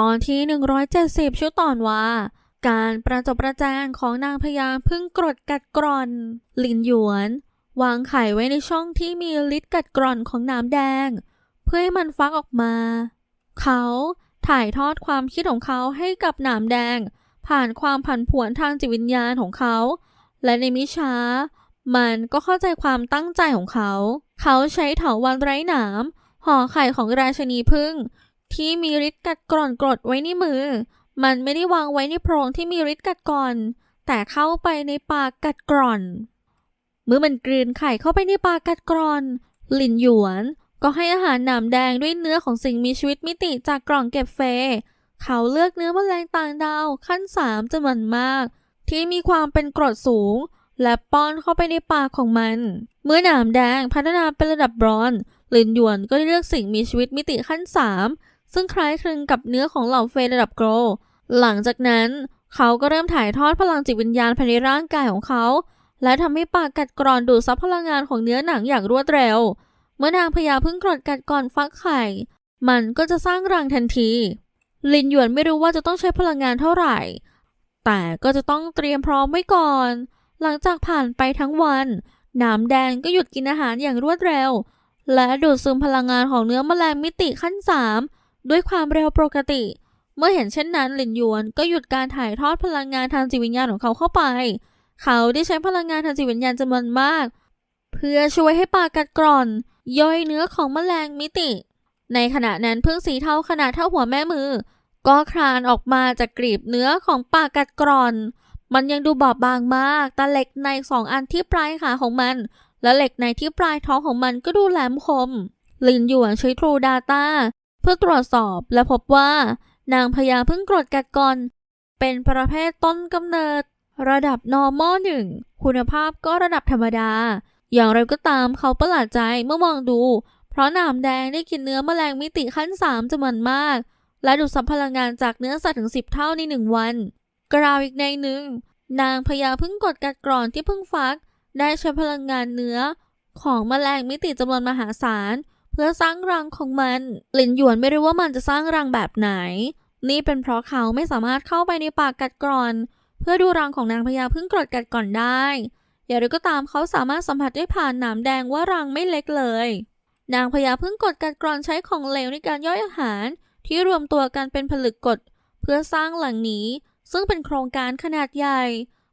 ตอนที่ 170 ชื่อตอนว่า การประจบประแจงของนางพญาพึ่งกรดกัดกร่อนลินหยวน วางไข่ไว้ในช่องที่มีฤทธิ์กัดกร่อนของน้ำแดง เพื่อให้มันฟักออกมา เขาถ่ายทอดความคิดของเขาให้กับหนามแดง ผ่านความผันผวนทางจิตวิญญาณของเขา และในมิช้า มันก็เข้าใจความตั้งใจของเขา เขาใช้เถาวันไร้หนามห่อไข่ของราชนีพึ่ง ที่มีฤทธิ์กัดกร่อนกรดไว้ในมือ มันไม่ได้วางไว้ในโพรงที่มีฤทธิ์กัดกร่อน แต่เข้าไปในปากกัดกร่อน เมื่อมันกลืนไข่เข้าไปในปากกัดกร่อน หลินหยวน ก็ให้อาหารหนามแดงด้วยเนื้อของสิ่งมีชีวิตมิติจากกล่องเก็บเฟ เขาเลือกเนื้อแมลงต่างดาวขั้นสามจำนวนมาก ที่มีความเป็นกรดสูง และป้อนเข้าไปในปากของมัน เมื่อหนามแดงพัฒนาเป็นระดับบรอนซ์หลินหยวนก็เลือกสิ่งมีชีวิตมิติขั้นสาม ซึ่งคล้ายคลึงกับเนื้อของเหล่าเฟยระดับโกรหลังจากนั้นเขาก็เริ่มถ่ายทอดพลังจิตวิญญาณภายในร่างกายของเขา และทำให้ปากกัดกร่อนดูดซับพลังงานของเนื้อหนังอย่างรวดเร็ว เมื่อนางพญาพึ่งกรดกัดก่อนฟักไข่ มันก็จะสร้างรังทันที ลินหยวนไม่รู้ว่าจะต้องใช้พลังงานเท่าไหร่ แต่ก็จะต้องเตรียมพร้อมไว้ก่อน หลังจากผ่านไปทั้งวันหนามแดงก็หยุดกินอาหารอย่างรวดเร็ว และดูดซึมพลังงานของเนื้อแมลงมิติขั้นสาม ด้วยความเร็วปกติ เมื่อเห็นเช่นนั้นหลินหยวนก็หยุดการถ่ายทอดพลังงานทางจิตวิญญาณของเขาเข้าไป เขาได้ใช้พลังงานทางจิตวิญญาณจำนวนมาก เพื่อช่วยให้ปากกัดกร่อน ย่อยเนื้อของแมลงมิติ ในขณะนั้นพึ่งสีเทาขนาดเท่าหัวแม่มือ ก็คลานออกมาจากกลีบเนื้อของปากกัดกร่อนมันยังดูบอบบางมาก แต่เหล็กในสองอันที่ปลายขาของมัน และเหล็กในที่ปลายท้องของมันก็ดูแหลมคม ลินหยวนใช้ True Data เพื่อตรวจสอบและพบว่านางพญาพึ่งกรดกัดกร่อน เป็นประเภทต้นกำเนิด ระดับ normal หนึ่งคุณภาพก็ระดับธรรมดา อย่างไรก็ตามเขาประหลาดใจเมื่อมองดู เพราะหนามแดงได้กินเนื้อแมลงมิติขั้นสามจำนวนมาก และดูดซับพลังงานจากเนื้อสัตว์ถึงสิบเท่าในหนึ่งวัน กล่าวอีกในหนึ่ง นางพญาพึ่งกดกัดกร่อนที่เพิ่งฟัก ได้ใช้พลังงานเนื้อ ของแมลงมิติจำนวนมหาศาล พื่อสร้างรังของมัน หลินหยวนไม่รู้ว่ามันจะสร้างรังแบบไหน นี่เป็นเพราะเขาไม่สามารถเข้าไปในปากกัดกร่อน เพื่อดูรังของนางพญาพึ่งกรดกัดก่อนได้ อย่างไรก็ตามเขาสามารถสัมผัสได้ผ่านหนามแดงว่ารังไม่เล็กเลย นางพญาพึ่งกดกัดกร่อนใช้ของเหลวในการย่อยอาหาร ที่รวมตัวกันเป็นผลึกกดเพื่อสร้างหลังนี้ ซึ่งเป็นโครงการขนาดใหญ่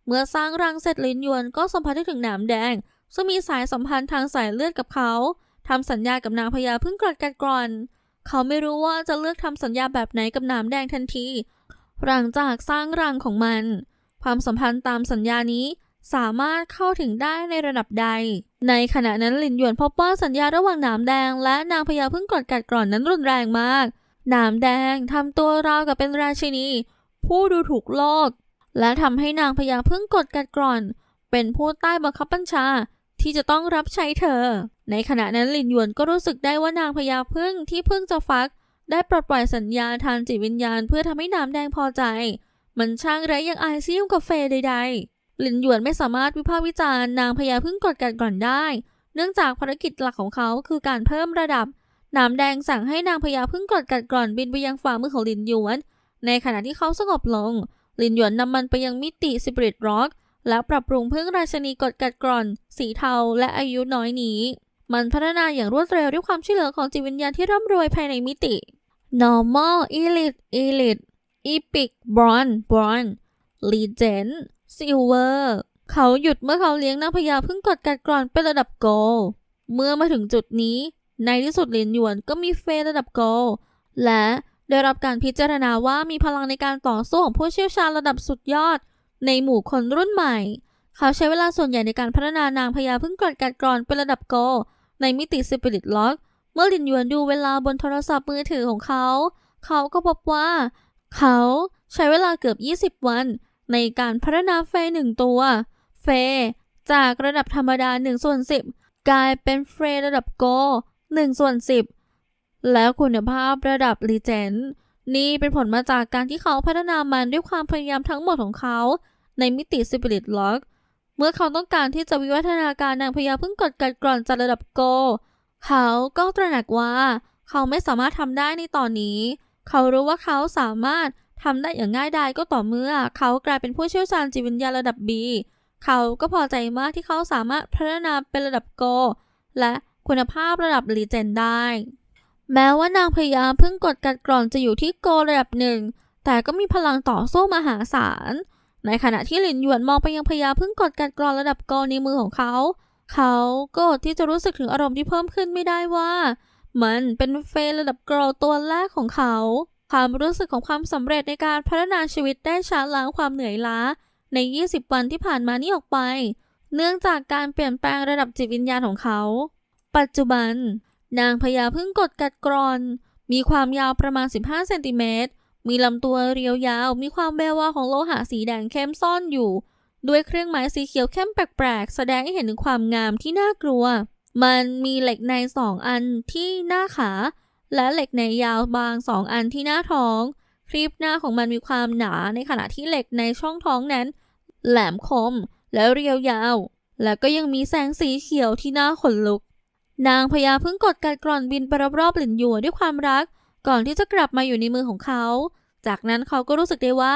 เมื่อสร้างรังเสร็จลินยวนก็สัมผัสได้ถึงหนามแดงซึ่งมีสายสัมพันธ์ทางสายเลือดกับเขา ทำสัญญากับนางพญาพึ่งกรดกัดกร่อน เขาไม่รู้ว่าจะเลือกทำสัญญาแบบไหนกับหนามแดงทันที หลังจากสร้างรังของมัน ความสัมพันธ์ตามสัญญานี้สามารถเข้าถึงได้ในระดับใด ในขณะนั้นหลินหยวนพบว่าสัญญาระหว่างหนามแดง และนางพญาพึ่งกรดกัดกร่อนนั้นรุนแรงมากหนามแดงทำตัวราวกับเป็นราชินี ผู้ดูถูกโลก และทำให้นางพญาพึ่งกดกัดกร่อน เป็นผู้ใต้บังคับบัญชาที่จะต้องรับใช้เธอ ในขณะนั้นหลินหยวนก็รู้สึกได้ว่านางพญาพึ่งที่พิ่งจะฟัก ได้ปลดปล่อยสัญญาทางจิตวิญญาณเพื่อทำให้น้ำแดงพอใจ มันช่างไร้ยังอายซิ่งกับเฟยใดๆ หลินหยวนไม่สามารถวิพากษ์วิจารณ์นางพญาพึ่งกดกัดก่อนได้ เนื่องจากภารกิจหลักของเขาคือการเพิ่มระดับน้ำแดงสั่งให้นางพญาพึ่งกดกัดกร่อนบินไปยังฝ่ามือของหลินหยวน ในขณะที่เขาสงบลง หลินหยวนนำมันไปยังมิติสปิริตร็อกแล้วปรับปรุงพึ่งราชนีกดกัดกร่อน สีเทาและอายุน้อยนี้ มันพัฒนาอย่างรวดเร็วด้วยความช่วยเหลือของจิตวิญญาณที่ร่ำรวยภายในมิติ normal elite elite epic bronze bronze legend silver เขาหยุดเมื่อเขาเลี้ยงนางพญาพึ่งกดกัดกร่อนเป็นระดับโกลเมื่อมาถึงจุดนี้ ในที่สุดเหรียญหยวนก็มีเฟระดับโกลและได้รับการพิจารณาว่ามีพลังในการต่อสู้ของผู้เชี่ยวชาญระดับสุดยอด ในหมู่คนรุ่นใหม่ เขาใช้เวลาส่วนใหญ่ในการพัฒนานางพญาพึ่งกดกัดกร่อนเป็นระดับโก ในมิติสปิริตล็อกเมื่อหลินหยวนดูเวลาบนโทรศัพท์มือถือของเขา เขาก็พบว่า เขาใช้เวลาเกือบ 20 วัน ในการพัฒนาเฟย์หนึ่งตัว เฟย์จากระดับธรรมดา1ส่วน10 กลายเป็นเฟย์ระดับโก1ส่วน10 แล้วคุณภาพระดับรีเจนนี่เป็นผลมาจากการที่เขาพัฒนามันด้วยความพยายามทั้งหมดของเขา ในมิติสปิริตล็อก เมื่อเขาต้องการที่จะวิวัฒนาการนางพญาพึ่งกดกัดกร่อนจากระดับโก เขาก็ตระหนักว่า เขาไม่สามารถทำได้ในตอนนี้ เขารู้ว่าเขาสามารถทำได้อย่างง่ายดายก็ต่อเมื่อ เขากลายเป็นผู้เชี่ยวชาญจิตวิญญาณระดับ B เขาก็พอใจมากที่เขาสามารถพัฒนาเป็นระดับโก และคุณภาพระดับลีเจนได้ แม้ว่านางพญาพึ่งกดกัดกร่อนจะอยู่ที่โกระดับหนึ่งแต่ก็มีพลังต่อสู้มหาศาล ในขณะที่หลินหยวนมองไปยังพญาพึ่งกดกัดกร่อนระดับโกในมือของเขา เขาก็อดที่จะรู้สึกถึงอารมณ์ที่เพิ่มขึ้นไม่ได้ว่า มันเป็นเฟย์ระดับโกลตัวแรกของเขา ความรู้สึกของความสำเร็จในการพัฒนาชีวิตได้ชาล้างความเหนื่อยล้า ใน 20 วันที่ผ่านมานี้ออกไป เนื่องจากการเปลี่ยนแปลงระดับจิตวิญญาณของเขา ปัจจุบัน นางพญาพึ่งกดกัดกรอน มีความยาวประมาณ 15 เซนติเมตร มีลำตัวเรียวยาว มีความแวววาวของโลหะสีแดงเข้มซ่อนอยู่ ด้วยเครื่องหมายสีเขียวเข้มแปลกๆ แสดงให้เห็นถึงความงามที่น่ากลัว มันมีเหล็กในสองอันที่หน้าขา และเหล็กในยาวบางสองอันที่หน้าท้อง ครีบหน้าของมันมีความหนา ในขณะที่เหล็กในช่องท้องนั้น แหลมคมและเรียวยาว และก็ยังมีแสงสีเขียวที่น่าขนลุก นางพญาเพิ่งกดกัดกร่อนบินไปรอบๆหลินหยัวด้วยความรัก ก่อนที่จะกลับมาอยู่ในมือของเขา จากนั้นเขาก็รู้สึกได้ว่า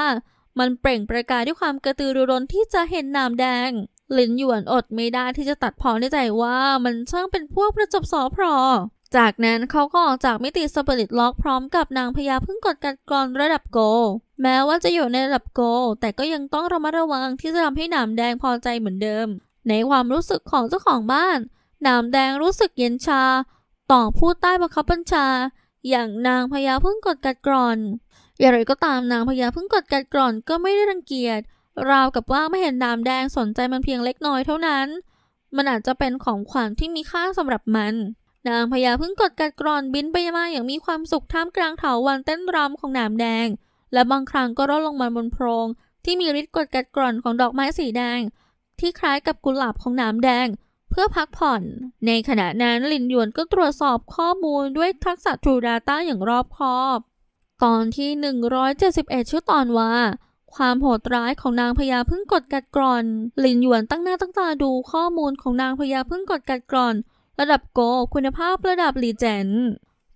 มันเปล่งประกายด้วยความกระตือรือร้นที่จะเห็นนามแดงหลินหยวนอดไม่ได้ที่จะตัดพอในใจว่ามันช่างเป็นพวกประจบสอพรอจากนั้นเขาก็ออกจากมิติสปิริตล็อกพร้อมกับนางพญาเพิ่งกดกัดกรอนระดับโก แม้ว่าจะอยู่ในระดับโก แต่ก็ยังต้องระมัดระวังที่จะทำให้หนามแดงพอใจเหมือนเดิม ในความรู้สึกของเจ้าของบ้านหนามแดงรู้สึกเย็นชา ต่อผู้ใต้บังคับบัญชา อย่างนางพญาพิ่งกดกัดกรอน อย่างไรก็ตามนางพญาพิ่งกดกัดกร่อนก็ไม่ได้รังเกียจ ราวกับว่าไม่เห็นดามแดงสนใจมันเพียงเล็กน้อยเท่านั้น มันอาจจะเป็นของขวัญที่มีค่าสำหรับมัน นางพญาพิ่งกดกัดกร่อนบินไปมาอย่างมีความสุขท่ามกลางเถาวันเต้นรำของหนามแดง และบางครั้งก็ร่อนลงมาบนโพรงที่มีฤทธิ์กดกัดกร่อนของดอกไม้สีแดง ที่คล้ายกับกุหลาบของหนามแดง เพื่อพักผ่อน ในขณะนั้นลินหยวนก็ตรวจสอบข้อมูลด้วยทักษะ True Data อย่างรอบคอบ ตอนที่ 171 ชื่อตอนว่า ความโหดร้ายของนางพญาพึ่งกดกัดกร่อน ลินหยวนตั้งหน้าตั้งตาดูข้อมูลของนางพญาพึ่งกดกัดกร่อน ระดับโกคุณภาพระดับลีเจน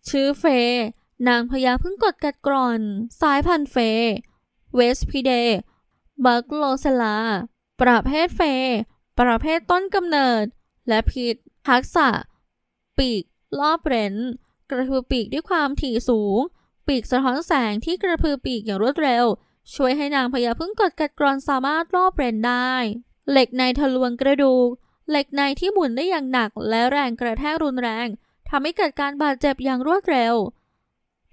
ชื่อเฟย์นางพญาพึ่งกดกัดกร่อน สายพันธุ์เฟย์เวสพีเดบักโลเซลา ประเภทเฟย์ประเภทต้นกำเนิด และพิษทักษะ ปีกรอบเร้นกระพือปีกด้วยความถี่สูง ปีกสะท้อนแสงที่กระพือปีกอย่างรวดเร็ว ช่วยให้นางพญาพึ่งกดกัดกรอนสามารถรอบเรนได้ เหล็กในทะลวงกระดูก เหล็กในที่หมุนได้อย่างหนักและแรงกระแทกรุนแรงทำให้เกิดการบาดเจ็บอย่างรวดเร็ว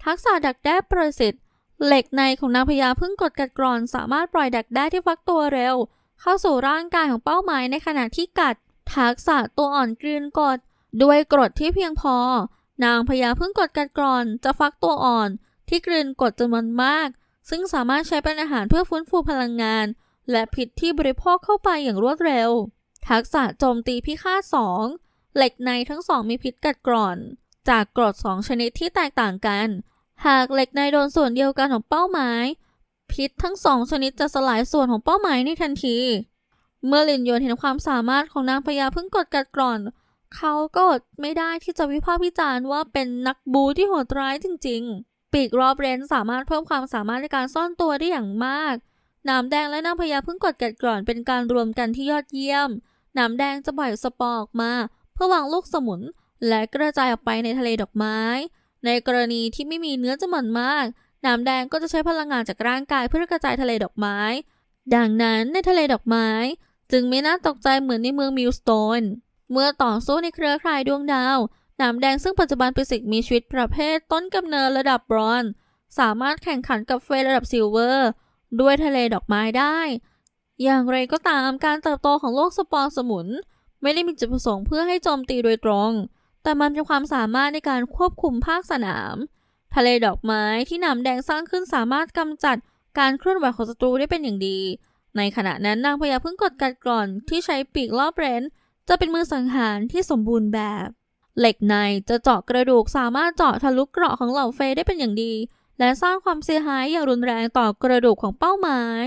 ทักษะดักแด้ประสิทธิ์เหล็กในของนางพญาพึ่งกดกัดกรอนสามารถปล่อยดักแด้ที่ฟักตัวเร็ว เข้าสู่ร่างกายของเป้าหมายในขณะที่กัด ทักษะตัวอ่อนกลืนกด ด้วยกรดที่เพียงพอ นางพญาพึ่งกดกัดกรอน จะฟักตัวอ่อน ที่กลืนกดจำนวนมาก ซึ่งสามารถใช้เป็นอาหารเพื่อฟื้นฟูพลังงาน และพิษที่บริโภคเข้าไปอย่างรวดเร็ว ทักษะโจมตีพิฆาตสองเหล็กในทั้งสองมีพิษกัดกร่อน จากกรดสองชนิดที่แตกต่างกัน หากเหล็กในโดนส่วนเดียวกันของเป้าหมาย พิษทั้งสองชนิดจะสลายส่วนของเป้าหมายในทันที เมื่อลินยวนเห็นความสามารถของนางพญาพึ่งกดกัดกร่อน เขาก็อดไม่ได้ที่จะวิพากษ์วิจารณ์ว่าเป็นนักบูที่โหดร้ายจริง ๆ ปีกรอบเรนสามารถเพิ่มความสามารถในการซ่อนตัวได้อย่างมาก น้ำแดงและนางพญาพึ่งกดกัดกร่อนเป็นการรวมกันที่ยอดเยี่ยม น้ำแดงจะปล่อยสปอร์ออกมา เพื่อวางลูกสมุน และกระจายออกไปในทะเลดอกไม้ ในกรณีที่ไม่มีเนื้อจำนวนมาก น้ำแดงก็จะใช้พลังงานจากร่างกายเพื่อกระจายทะเลดอกไม้ ดังนั้นในทะเลดอกไม้ จึงไม่น่าตกใจเหมือนในเมืองมิลสโตน เมื่อต่อสู้ในเครือข่ายดวงดาว หน้ำแดงซึ่งปัจจุบันเป็นสิ่งมีชีวิตประเภทต้นกำเนิดระดับบรอนซ์สามารถแข่งขันกับเฟยระดับซิลเวอร์ ด้วยทะเลดอกไม้ได้ อย่างไรก็ตามการเติบโตของโลกสปอร์สมุน ไม่ได้มีจุดประสงค์เพื่อให้โจมตีโดยตรง แต่มันเป็นความสามารถในการควบคุมภาคสนาม ทะเลดอกไม้ที่หน้ำแดงสร้างขึ้นสามารถกำจัดการเคลื่อนไหวของศัตรูได้เป็นอย่างดี ในขณะนั้นนางพญาพิ่งกดกัดกร่อนที่ใช้ปีกรอบเรนจะเป็นมือสังหารที่สมบูรณ์แบบ เหล็กในจะเจาะกระดูกสามารถเจาะทะลุเกราะของเหล่าเฟยได้เป็นอย่างดี และสร้างความเสียหายอย่างรุนแรงต่อกระดูกของเป้าหมาย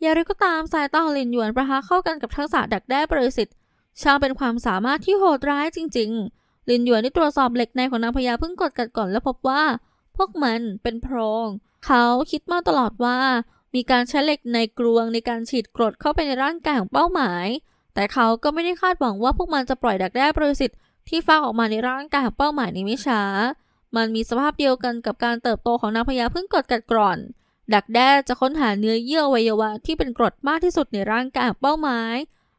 อย่างไรก็ตามสายตาลินหยวนประทะเข้ากันกับทักษะดักแด้ประสิทธิ์ช่างเป็นความสามารถที่โหดร้ายจริง ๆ ลินหยวนได้ตรวจสอบเหล็กในของนางพญาพิ่งกดกัดก่อนและพบว่า พวกมันเป็นโพรง เขาคิดมาตลอดว่า มีการใช้เหล็กในกรวงในการฉีดกรดเข้าไปในร่างกายของเป้าหมาย แต่เขาก็ไม่ได้คาดหวังว่าพวกมันจะปล่อยดักแด้ปรสิตที่ฟักออกมาในร่างกายของเป้าหมายในไม่ช้า มันมีสภาพเดียวกันกับการเติบโตของนางพญาพึ่งกรดกัดกร่อน ดักแด้จะค้นหาเนื้อเยื่ออวัยวะที่เป็นกรดมากที่สุดในร่างกายของเป้าหมาย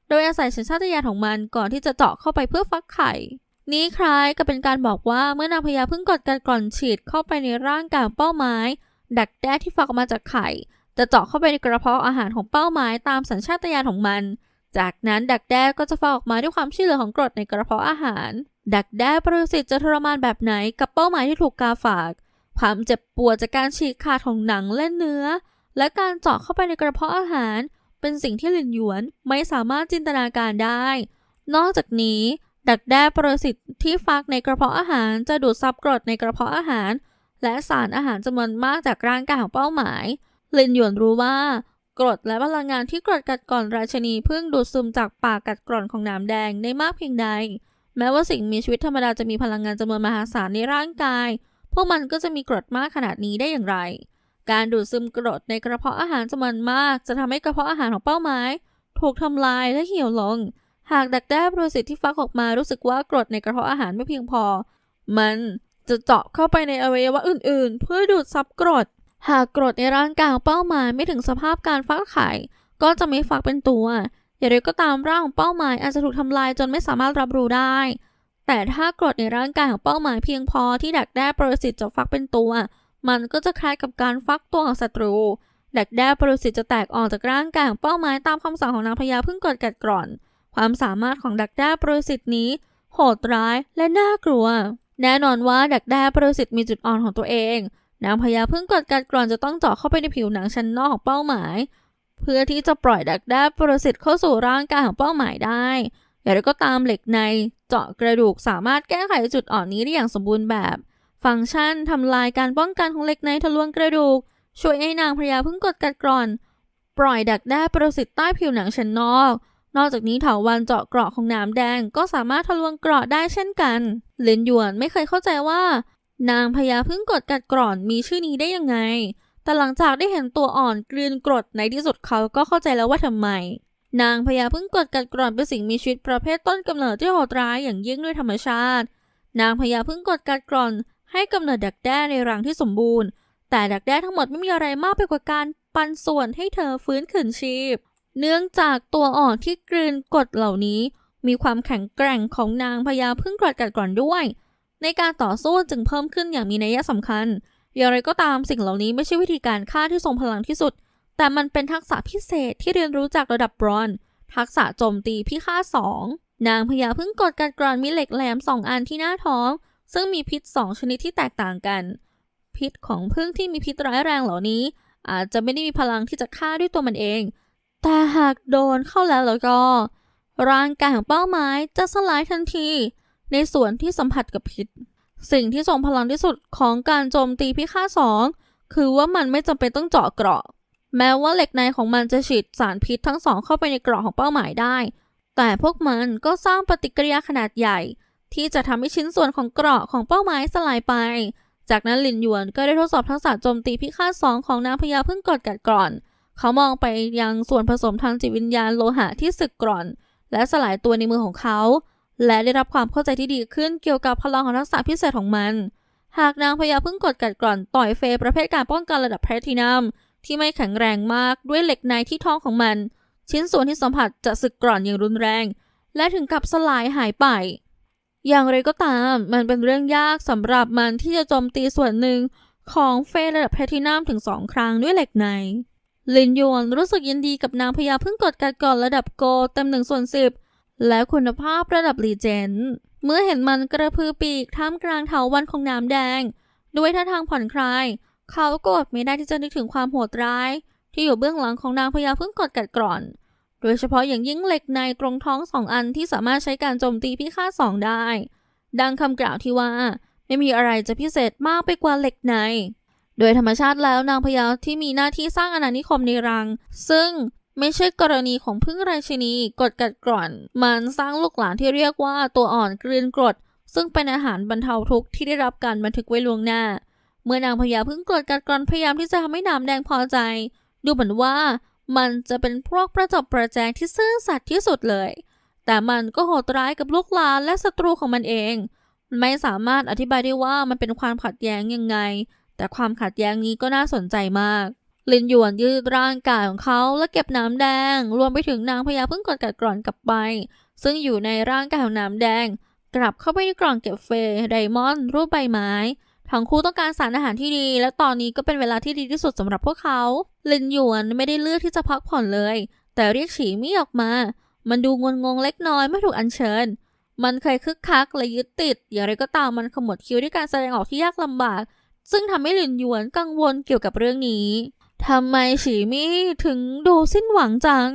โดยอาศัยสัญชาตญาณของมันก่อนที่จะเจาะเข้าไปเพื่อฟักไข่นี้คล้ายกับเป็นการบอกว่าเมื่อนางพญาพึ่งกดกัดกร่อนฉีดเข้าไปในร่างกายของเป้าหมาย ดักแด้ที่ฟักออกมาจากไข่ จะเจาะเข้าไปในกระเพาะอาหารของเป้าหมายตามสัญชาตญาณของมัน จากนั้นดักแด้ก็จะฟักออกมาด้วยความช่วยเหลือของกรดในกระเพาะอาหาร ดักแด้ประสิตจะทรมานแบบไหนกับเป้าหมายที่ถูกกาฝาก ความเจ็บปวดจากการฉีกขาดของหนังและเนื้อ และการเจาะเข้าไปในกระเพาะอาหาร เป็นสิ่งที่หลินหยวนไม่สามารถจินตนาการได้ นอกจากนี้ ดักแด้ประสิตที่ฟักในกระเพาะอาหารจะดูดซับกรดในกระเพาะอาหาร และสารอาหารจำนวนมากจากร่างกายของเป้าหมาย ลินหยวนรู้ว่ากรดและพลังงานที่กรดกัดกร่อนราชนีพิ่งดูดซึมจากปากกัดกร่อนของหน้ำแดงได้มากเพียงใด แม้ว่าสิ่งมีชีวิตธรรมดาจะมีพลังงานจำนวนมหาศาลในร่างกาย พวกมันก็จะมีกรดมากขนาดนี้ได้อย่างไร การดูดซึมกรดในกระเพาะอาหารจำนวนมาก จะทำให้กระเพาะอาหารของเป้าหมาย ถูกทำลายและเหี่ยวลง หากดักแด้ปรสิตที่ฟักออกมารู้สึกว่ากรดในกระเพาะอาหารไม่เพียงพอ มันจะเจาะเข้าไปในอวัยวะอื่น ๆ เพื่อดูดซับกรด หากกรดในร่างกายของเป้าหมายไม่ถึงสภาพการฟักไข่ ก็จะไม่ฟักเป็นตัว อย่างไรก็ตามร่างของเป้าหมายอาจจะถูกทำลายจนไม่สามารถรับรู้ได้ แต่ถ้ากรดในร่างกายของเป้าหมายเพียงพอที่ดักแด้ปรสิตจะฟักเป็นตัว มันก็จะคล้ายกับการฟักตัวของศัตรู ดักแด้ปรสิตจะแตกออกจากร่างกายของเป้าหมายตามคำสั่งของนางพญาพึ่งกดกัดกร่อน ความสามารถของดักแด้ปรสิตนี้ โหดร้ายและน่ากลัว แน่นอนว่าดักแด้ปรสิตมีจุดอ่อนของตัวเอง นางพญาพึ่งกดกัดกร่อนจะต้องเจาะเข้าไปในผิวหนังชั้นนอกของเป้าหมาย เพื่อที่จะปล่อยดักแด้ปรสิตเข้าสู่ร่างกายของเป้าหมายได้อย่างไรก็ตามเหล็กในเจาะกระดูกสามารถแก้ไขจุดอ่อนนี้ได้อย่างสมบูรณ์แบบ ฟังก์ชันทำลายการป้องกันของเหล็กในทะลวงกระดูก ช่วยให้นางพญาพึ่งกดกัดกร่อน ปล่อยดักแด้ปรสิตใต้ผิวหนังชั้นนอก นอกจากนี้เถาวันเจาะเกราะของน้ำแดงก็สามารถทะลวงเกราะได้เช่นกันเหลินหยวนไม่เคยเข้าใจว่า นางพญาพึ่งกดกัดกร่อนมีชื่อนี้ได้ยังไง แต่หลังจากได้เห็นตัวอ่อนกลืนกรดในที่สุดเขาก็เข้าใจแล้วว่าทำไม นางพญาพึ่งกดกัดกร่อนเป็นสิ่งมีชีวิตประเภทต้นกำเนิดที่โหดร้ายอย่างยิ่งด้วยธรรมชาติ นางพญาพึ่งกดกัดกร่อน ให้กำเนิดดักแด้ในรังที่สมบูรณ์ แต่ดักแด้ทั้งหมดไม่มีอะไรมากไปกว่าการปันส่วนให้เธอฟื้นคืนชีพ เนื่องจากตัวอ่อนที่กลืนกรดเหล่านี้ มีความแข็งแกร่งของนางพญาพึ่งกรดกัดกร่อนด้วย ในการต่อสู้จึงเพิ่มขึ้นอย่างมีนัยสำคัญ อย่างไรก็ตามสิ่งเหล่านี้ไม่ใช่วิธีการฆ่าที่ทรงพลังที่สุด แต่มันเป็นทักษะพิเศษที่เรียนรู้จากระดับบรอน ทักษะโจมตีพิฆาตสองนางพญาพึ่งกดกัดกรอนมีเหล็กแหลมสองอันที่หน้าท้อง ซึ่งมีพิษสองชนิดที่แตกต่างกัน พิษของพึ่งที่มีพิษร้ายแรงเหล่านี้ อาจจะไม่ได้มีพลังที่จะฆ่าด้วยตัวมันเอง แต่หากโดนเข้าแล้วแล้วก็ ร่างกายของเป้าหมายจะสลายทันที ในส่วนที่สัมผัสกับพิษ สิ่งที่ทรงพลังที่สุดของการโจมตีพิฆาตสองคือว่ามันไม่จำเป็นต้องเจาะเกราะ แม้ว่าเหล็กในของมันจะฉีดสารพิษทั้งสองเข้าไปในเกราะของเป้าหมายได้ แต่พวกมันก็สร้างปฏิกิริยาขนาดใหญ่ ที่จะทำให้ชิ้นส่วนของเกราะของเป้าหมายสลายไป จากนั้นหลินหยวนก็ได้ทดสอบทักษะโจมตีพิฆาตสองของนางพญาพึ่งกดกัดกร่อน เขามองไปยังส่วนผสมทางจิตวิญญาณโลหะที่สึกกร่อน และสลายตัวในมือของเขา และได้รับความเข้าใจที่ดีขึ้นเกี่ยวกับพลังของทักษะพิเศษของมัน หากนางพญาพึ่งกดกัดกร่อนต่อยเฟยประเภทการป้องกันระดับแพลทินัมที่ไม่แข็งแรงมากด้วยเหล็กในที่ท้องของมัน ชิ้นส่วนที่สัมผัสจะสึกกร่อนอย่างรุนแรง และถึงกับสลายหายไป อย่างไรก็ตามมันเป็นเรื่องยากสำหรับมันที่จะโจมตีส่วนหนึ่งของเฟยระดับแพทินัมถึงสองครั้งด้วยเหล็กในลินยวนรู้สึกยินดีกับนางพญาพึ่งกดกัดก่อนระดับโกเต็มหนึ่งส่วนสิบ และคุณภาพระดับลีเจนด์เมื่อเห็นมันกระพือปีกท่ามกลางเถาวันของน้ำแดง ด้วยท่าทางผ่อนคลาย เขาก็อดไม่ได้ที่จะนึกถึงความโหดร้าย ที่อยู่เบื้องหลังของนางพญาพึ่งกดกัดกร่อน โดยเฉพาะอย่างยิ่งเหล็กในตรงท้องสองอันที่สามารถใช้การโจมตีพิฆาตสองได้ ดังคำกล่าวที่ว่า ไม่มีอะไรจะพิเศษมากไปกว่าเหล็กใน โดยธรรมชาติแล้วนางพญาที่มีหน้าที่สร้างอาณานิคมในรัง ซึ่ง ไม่ใช่กรณีของพึ่งราชินีกดกัดกร่อน มันสร้างลูกหลานที่เรียกว่าตัวอ่อนกลืนกรด ซึ่งเป็นอาหารบรรเทาทุกข์ที่ได้รับการบันทึกไว้ล่วงหน้า เมื่อนางพญาพึ่งกรดกัดกร่อนพยายามที่จะทำให้น้ำแดงพอใจ ดูเหมือนว่ามันจะเป็นพวกประจบประแจงที่ซื่อสัตย์ที่สุดเลย แต่มันก็โหดร้ายกับลูกหลานและศัตรูของมันเอง ไม่สามารถอธิบายได้ว่ามันเป็นความขัดแย้งยังไง แต่ความขัดแย้งนี้ก็น่าสนใจมาก ลินหยวนยืดร่างกายของเขาและเก็บน้ำแดง รวมไปถึงนางพญาพึ่งกดกัดกร่อนกลับไป ซึ่งอยู่ในร่างกายของน้ำแดง กลับเข้าไปในกล่องเก็บเฟย์ไดมอนด์รูปใบไม้ทั้งคู่ต้องการสารอาหารที่ดี และตอนนี้ก็เป็นเวลาที่ดีที่สุดสำหรับพวกเขา ลินหยวนไม่ได้เลือกที่จะพักผ่อนเลย แต่เรียกฉีมี่ออกมา มันดูงนงงเล็กน้อยเมื่อถูกอัญเชิญ มันเคยคึกคักและยึดติด อย่างไรก็ตามมันขมวดคิ้วด้วยการแสดงออกที่ยากลำบาก ซึ่งทำให้ลินหยวนกังวลเกี่ยวกับเรื่องนี้ ทำไมฉีมี่ถึงดูสิ้นหวังจัง